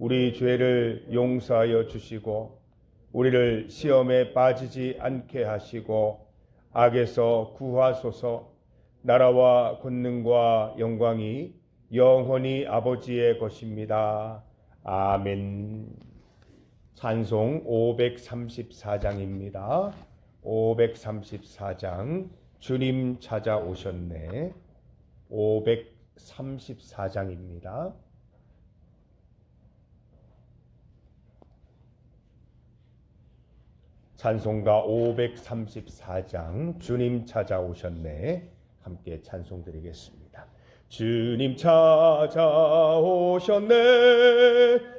우리 죄를 용서하여 주시고 우리를 시험에 빠지지 않게 하시고 악에서 구하소서 나라와 권능과 영광이 영원히 아버지의 것입니다. 아멘. 찬송 534장입니다. 534장 주님 찾아오셨네. 534장입니다. 찬송가 534장 주님 찾아오셨네. 함께 찬송 드리겠습니다. 주님 찾아오셨네.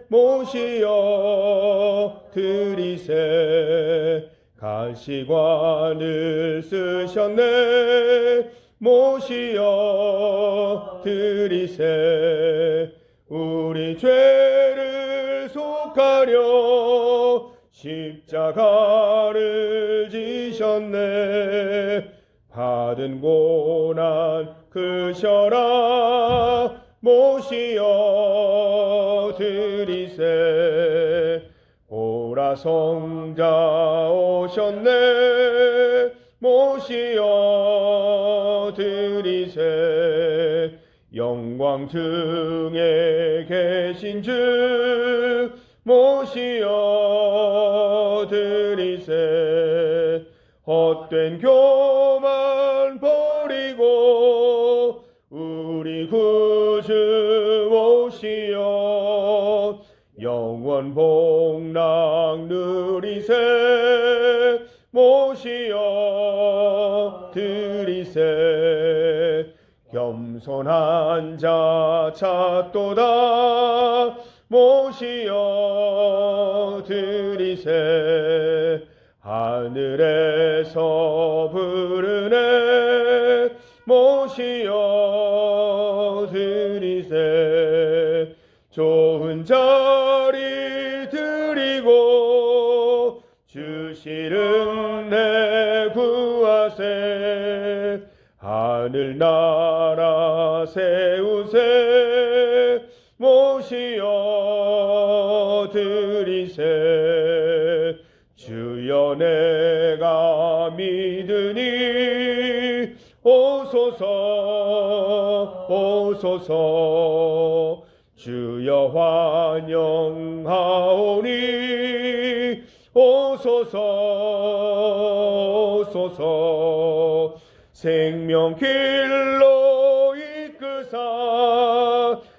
모시어 드리세. 가시관을 쓰셨네. 모시어 드리세. 우리 죄를 속하려 십자가를 지셨네. 받은 고난 그셔라. 모시어 드리세. 오라 성자 오셨네. 모시어 드리세. 영광 등에 계신 주 헛된 교만 버리고 우리 구주 오시어 영원 복락 누리세 모시어 드리세 겸손한 자 찾도다 모시어 드리세 하늘에서 부르네 모시어 드리세. 좋은 자리 드리고 주시는 내 구하세. 하늘 나라 세우세 모시어 믿으니 오소서 오소서. 주여 환영하오니 오소서 오소서. 생명길로 이끄사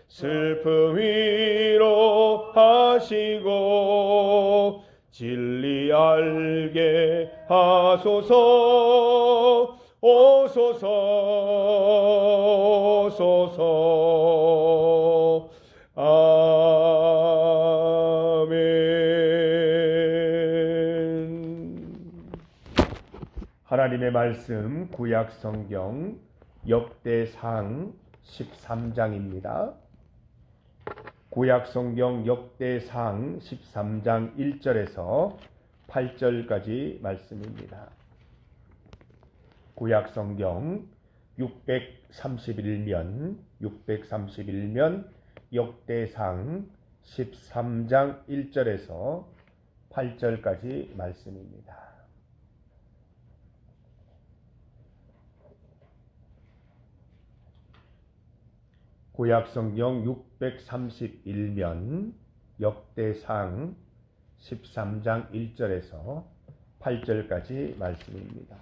슬픔 위로 하시고 진리 알게 하소서 오소서 오소서 아멘 하나님의 말씀 구약 성경 역대상 13장입니다. 구약 성경 역대상 13장 1절에서 8절까지 말씀입니다. 구약 성경 631면 631면 역대상 13장 1절에서 8절까지 말씀입니다. 구약 성경 631면 역대상 13장 1절에서 8절까지 말씀입니다.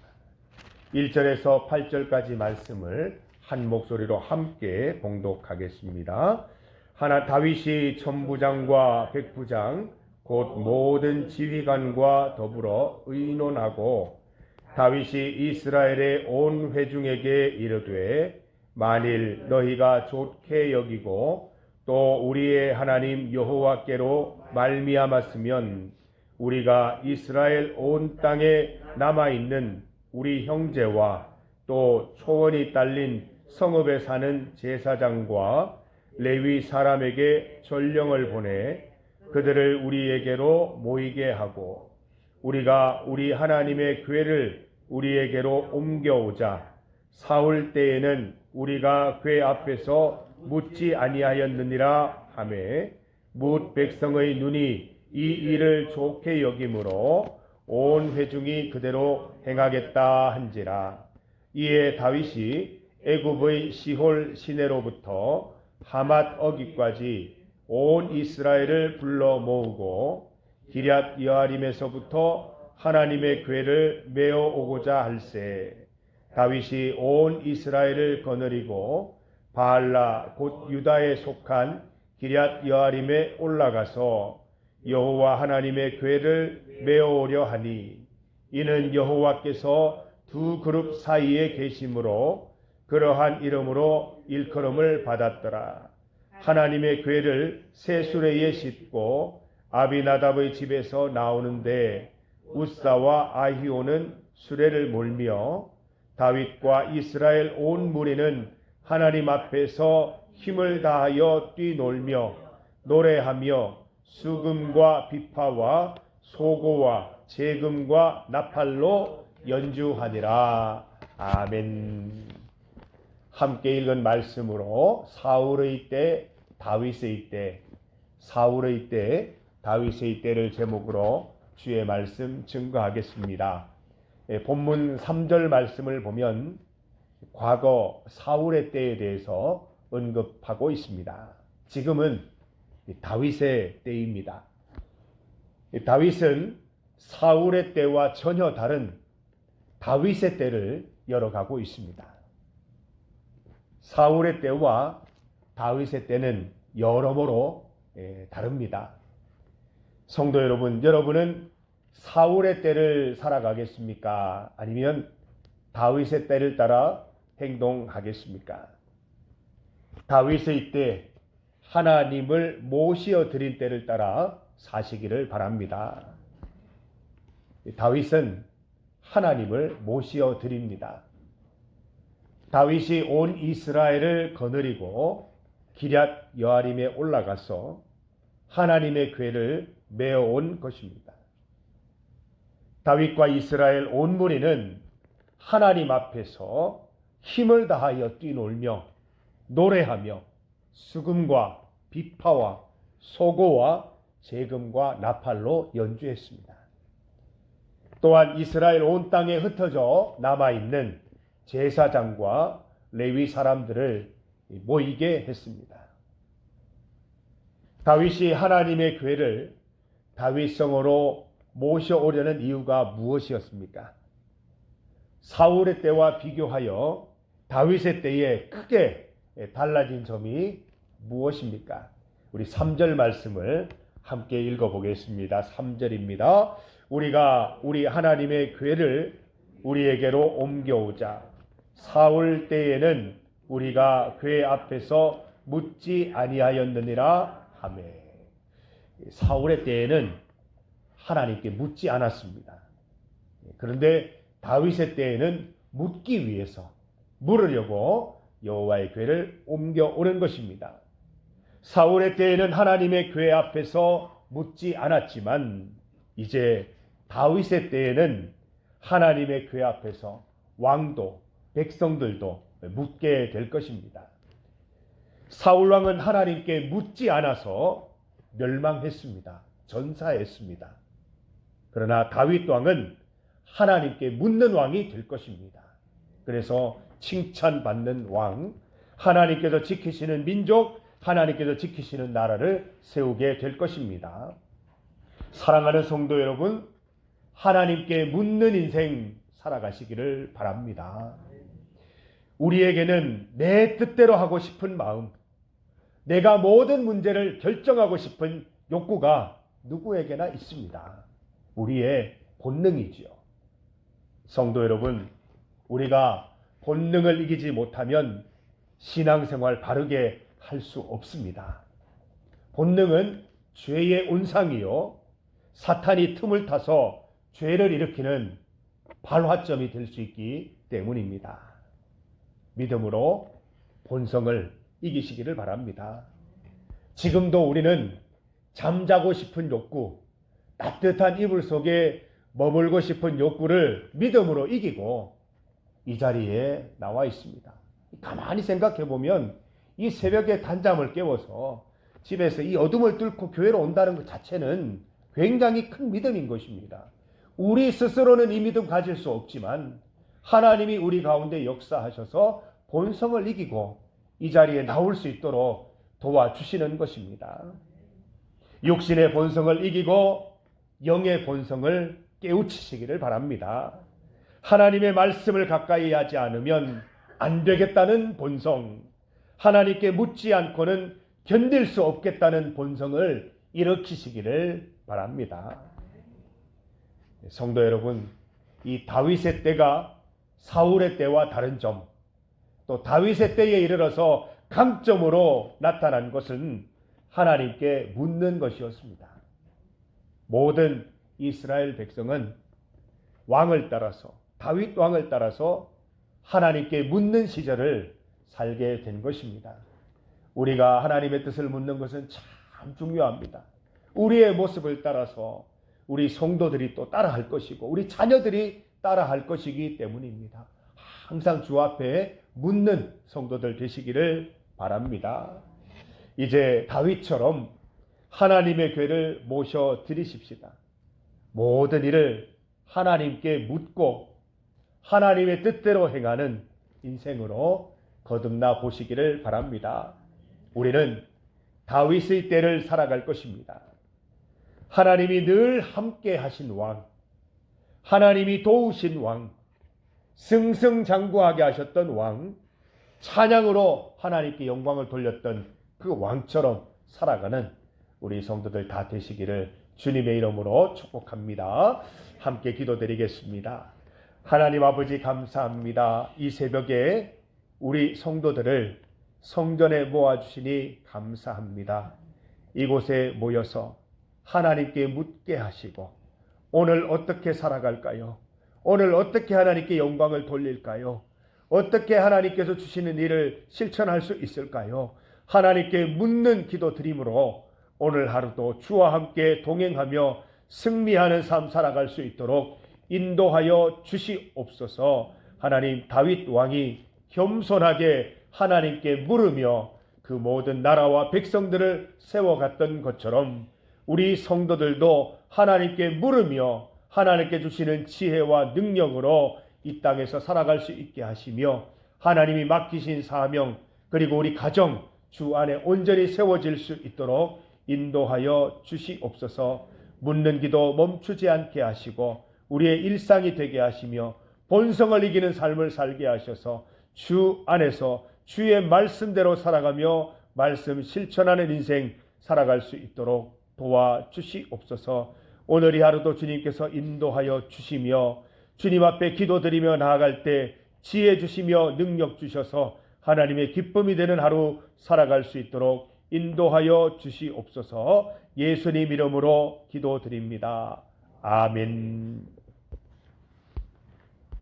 1절에서 8절까지 말씀을 한 목소리로 함께 봉독하겠습니다. 하나 다윗이 천부장과 백부장 곧 모든 지휘관과 더불어 의논하고 다윗이 이스라엘의 온 회중에게 이르되 만일 너희가 좋게 여기고 또 우리의 하나님 여호와께로 말미암았으면 우리가 이스라엘 온 땅에 남아 있는 우리 형제와 또 초원이 딸린 성읍에 사는 제사장과 레위 사람에게 전령을 보내 그들을 우리에게로 모이게 하고 우리가 우리 하나님의 괴를 우리에게로 옮겨오자 사울 때에는 우리가 괴 앞에서 묻지 아니하였느니라 하매 뭇 백성의 눈이 이 일을 좋게 여김으로 온 회중이 그대로 행하겠다 한지라. 이에 다윗이 애굽의 시홀 시내로부터 하맛 어기까지 온 이스라엘을 불러 모으고 기럇 여아림에서부터 하나님의 괴를 메어 오고자 할세. 다윗이 온 이스라엘을 거느리고 바알라 곧 유다에 속한 기럇 여아림에 올라가서 여호와 하나님의 괴를 메어오려 하니 이는 여호와께서 두 그룹 사이에 계심으로 그러한 이름으로 일컬음을 받았더라. 하나님의 괴를 새 수레에 싣고 아비나답의 집에서 나오는데 우사와 아히오는 수레를 몰며 다윗과 이스라엘 온 무리는 하나님 앞에서 힘을 다하여 뛰놀며 노래하며 수금과 비파와 소고와 재금과 나팔로 연주하니라. 아멘. 함께 읽은 말씀으로 사울의 때, 다윗의 때, 사울의 때, 다윗의 때를 제목으로 주의 말씀 증거하겠습니다. 예, 본문 3절 말씀을 보면 과거 사울의 때에 대해서 언급하고 있습니다. 지금은 다윗의 때입니다. 다윗은 사울의 때와 전혀 다른 다윗의 때를 열어가고 있습니다. 사울의 때와 다윗의 때는 여러모로 예, 다릅니다. 성도 여러분, 여러분은 사울의 때를 살아가겠습니까? 아니면 다윗의 때를 따라 행동하겠습니까? 다윗의 때 하나님을 모시어 드린 때를 따라 사시기를 바랍니다. 다윗은 하나님을 모시어 드립니다. 다윗이 온 이스라엘을 거느리고 기럇 여아림에 올라가서 하나님의 괴를 메어 온 것입니다. 다윗과 이스라엘 온 무리는 하나님 앞에서 힘을 다하여 뛰놀며 노래하며 수금과 비파와 소고와 재금과 나팔로 연주했습니다. 또한 이스라엘 온 땅에 흩어져 남아 있는 제사장과 레위 사람들을 모이게 했습니다. 다윗이 하나님의 괴를 다윗성으로 모셔오려는 이유가 무엇이었습니까? 사울의 때와 비교하여 다윗의 때에 크게 달라진 점이 무엇입니까? 우리 3절 말씀을 함께 읽어보겠습니다. 3절입니다. 우리가 우리 하나님의 괴를 우리에게로 옮겨오자. 사울 때에는 우리가 괴 앞에서 묻지 아니하였느니라 하매. 사울의 때에는 하나님께 묻지 않았습니다. 그런데 다윗의 때에는 묻기 위해서 물으려고 여호와의 괴를 옮겨오는 것입니다. 사울의 때에는 하나님의 괴 앞에서 묻지 않았지만 이제 다윗의 때에는 하나님의 괴 앞에서 왕도 백성들도 묻게 될 것입니다. 사울 왕은 하나님께 묻지 않아서 멸망했습니다. 전사했습니다. 그러나 다윗 왕은 하나님께 묻는 왕이 될 것입니다. 그래서 칭찬받는 왕, 하나님께서 지키시는 민족, 하나님께서 지키시는 나라를 세우게 될 것입니다. 사랑하는 성도 여러분, 하나님께 묻는 인생 살아가시기를 바랍니다. 우리에게는 내 뜻대로 하고 싶은 마음, 내가 모든 문제를 결정하고 싶은 욕구가 누구에게나 있습니다. 우리의 본능이지요. 성도 여러분, 우리가 본능을 이기지 못하면 신앙생활 바르게 할 수 없습니다. 본능은 죄의 온상이요. 사탄이 틈을 타서 죄를 일으키는 발화점이 될 수 있기 때문입니다. 믿음으로 본성을 이기시기를 바랍니다. 지금도 우리는 잠자고 싶은 욕구, 따뜻한 이불 속에 머물고 싶은 욕구를 믿음으로 이기고 이 자리에 나와 있습니다. 가만히 생각해 보면 이 새벽에 단잠을 깨워서 집에서 이 어둠을 뚫고 교회로 온다는 것 자체는 굉장히 큰 믿음인 것입니다. 우리 스스로는 이 믿음 가질 수 없지만 하나님이 우리 가운데 역사하셔서 본성을 이기고 이 자리에 나올 수 있도록 도와주시는 것입니다. 육신의 본성을 이기고 영의 본성을 깨우치시기를 바랍니다. 하나님의 말씀을 가까이 하지 않으면 안 되겠다는 본성, 하나님께 묻지 않고는 견딜 수 없겠다는 본성을 일으키시기를 바랍니다. 성도 여러분, 이 다윗의 때가 사울의 때와 다른 점, 또 다윗의 때에 이르러서 강점으로 나타난 것은 하나님께 묻는 것이었습니다. 모든 이스라엘 백성은 왕을 따라서 다윗 왕을 따라서 하나님께 묻는 시절을 살게 된 것입니다. 우리가 하나님의 뜻을 묻는 것은 참 중요합니다. 우리의 모습을 따라서 우리 성도들이 또 따라할 것이고 우리 자녀들이 따라할 것이기 때문입니다. 항상 주 앞에 묻는 성도들 되시기를 바랍니다. 이제 다윗처럼 하나님의 괴를 모셔 드리십시다. 모든 일을 하나님께 묻고 하나님의 뜻대로 행하는 인생으로 거듭나 보시기를 바랍니다. 우리는 다윗의 때를 살아갈 것입니다. 하나님이 늘 함께 하신 왕, 하나님이 도우신 왕, 승승장구하게 하셨던 왕, 찬양으로 하나님께 영광을 돌렸던 그 왕처럼 살아가는 우리 성도들 다 되시기를 주님의 이름으로 축복합니다. 함께 기도드리겠습니다. 하나님 아버지 감사합니다. 이 새벽에 우리 성도들을 성전에 모아주시니 감사합니다. 이곳에 모여서 하나님께 묻게 하시고 오늘 어떻게 살아갈까요? 오늘 어떻게 하나님께 영광을 돌릴까요? 어떻게 하나님께서 주시는 일을 실천할 수 있을까요? 하나님께 묻는 기도 드림으로 오늘 하루도 주와 함께 동행하며 승리하는 삶 살아갈 수 있도록 인도하여 주시옵소서. 하나님 다윗 왕이 겸손하게 하나님께 물으며 그 모든 나라와 백성들을 세워갔던 것처럼 우리 성도들도 하나님께 물으며 하나님께 주시는 지혜와 능력으로 이 땅에서 살아갈 수 있게 하시며 하나님이 맡기신 사명 그리고 우리 가정 주 안에 온전히 세워질 수 있도록 인도하여 주시옵소서 묻는 기도 멈추지 않게 하시고 우리의 일상이 되게 하시며 본성을 이기는 삶을 살게 하셔서 주 안에서 주의 말씀대로 살아가며 말씀 실천하는 인생 살아갈 수 있도록 도와주시옵소서 오늘 이 하루도 주님께서 인도하여 주시며 주님 앞에 기도드리며 나아갈 때 지혜 주시며 능력 주셔서 하나님의 기쁨이 되는 하루 살아갈 수 있도록 인도하여 주시옵소서 예수님 이름으로 기도드립니다. 아멘.